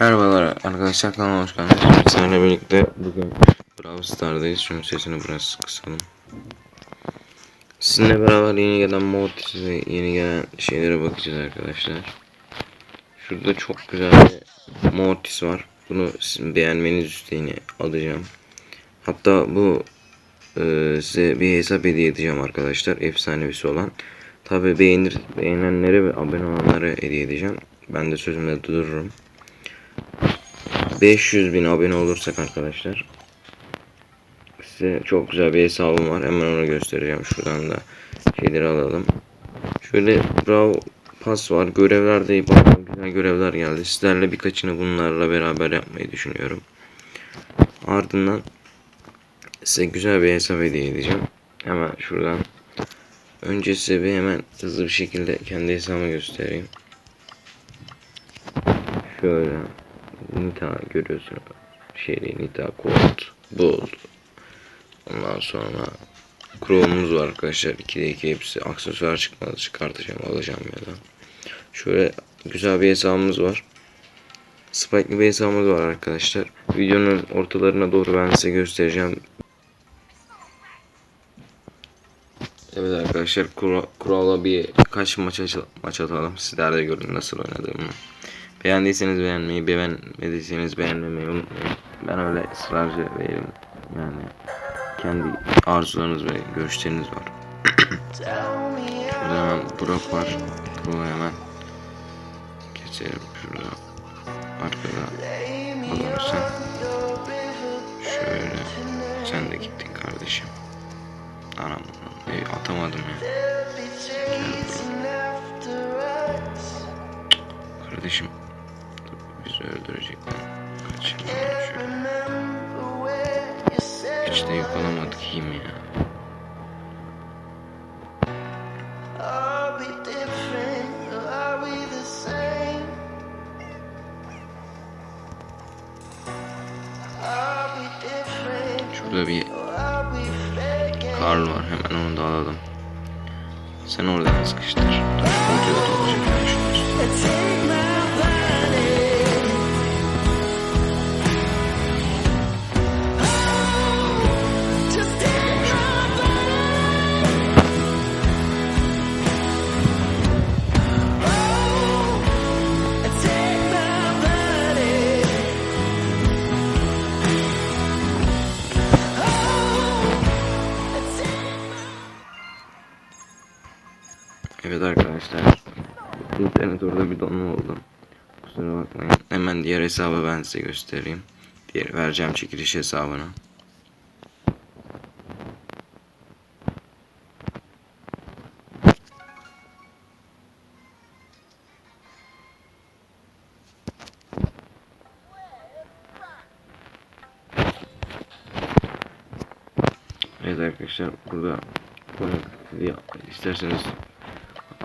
Merhabalar arkadaşlar kanalıma hoş geldiniz. Seninle birlikte bugün Brawl Stars'dayız. Şunun sesini biraz kısalım. Sizinle beraber yeni gelen mod ve yeni gelen şeylere bakacağız arkadaşlar. Şurada çok güzel bir Mortis var. Bunu sizin beğenmeniz üstüne alacağım. Hatta bu e, size bir hesap hediye edeceğim arkadaşlar. Efsanevisi olan. Tabi beğenir, beğenenlere ve abone olanlara hediye edeceğim. Ben de sözümde dururum. 500 bin abone olursak arkadaşlar size çok güzel bir hesabım var. Hemen onu göstereceğim. Şuradan da şeyleri alalım. Şöyle Brawl Pass var. Görevlerde bayağı güzel görevler geldi. Sizlerle birkaçını bunlarla beraber yapmayı düşünüyorum. Ardından size güzel bir hesap hediye edeceğim. Hemen şuradan. Önce size bir hemen hızlı bir şekilde kendi hesabımı göstereyim. Şöyle Nita görüyorsun. Şeyli Nita Colt Bull. Ondan sonra Chrome'umuz var arkadaşlar. 2'de 2 hepsi aksesuar çıkmadı. Çıkartacağım alacağım ya da. Şöyle güzel bir hesabımız var. Spike'lı bir hesabımız var arkadaşlar. Videonun ortalarına doğru ben size göstereceğim. Evet arkadaşlar kura, kurala bir kaç maç, aç- maç atalım. Sizler de görün nasıl oynadığımı. Beğendiyseniz beğenmeyi, beğenmediyseniz beğenmemeyi unutmayın. Ben öyle ısrarcı değilim. Yani kendi arzularınız ve görüşleriniz var. Şurada hemen Brock var. Brock'u hemen geçelim. Şurada arkada alırsan. Şöyle. Sen de gittin kardeşim. Anam e, atamadım ya. Gel. Kardeşim bizi öldürecekler. Kaçın şöyle. Hiç de yük alamadık iyi mi ya? Şurada bir? Karl var hemen onu da alalım. Sen oradan sıkıştır. Ortaya da olacak yani şunun Evet arkadaşlar. İnternet orada bir donma oldu. Kusura bakmayın. Hemen diğer hesabı ben size göstereyim. Diğer vereceğim çekiliş hesabını. Evet arkadaşlar burada bunu isterseniz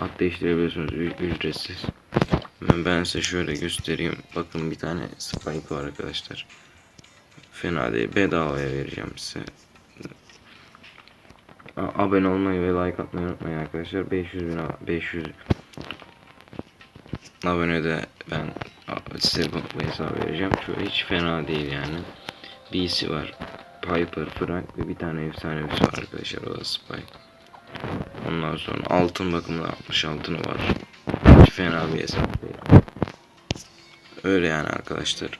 at değiştirebiliyorsunuz ücretsiz. Ben, ben size şöyle göstereyim. Bakın bir tane spike var arkadaşlar. Fena değil. Bedavaya vereceğim size. Abone olmayı ve like atmayı unutmayın arkadaşlar. 500 bin a- 500 abonede ben a- size bu, bu hesabı vereceğim. Şu hiç fena değil yani. BC var. Piper, Frank ve bir tane efsanevisi var arkadaşlar. O da Spike. Ondan sonra altın bakımında 60 altını var. Hiç fena bir hesap değil. Öyle yani arkadaşlar.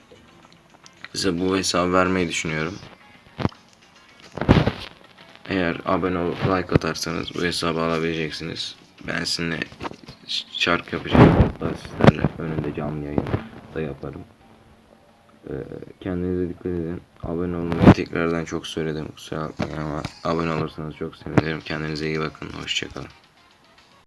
Size bu hesabı vermeyi düşünüyorum. Eğer abone olup like atarsanız bu hesabı alabileceksiniz. Ben sizinle şarkı yapacağım. Hatta sizlerle önünde canlı yayın da yaparım. Ee, kendinize dikkat edin. Abone olmayı tekrardan çok söyledim. Kusura bakmayın ama abone olursanız çok sevinirim. Kendinize iyi bakın. Hoşçakalın.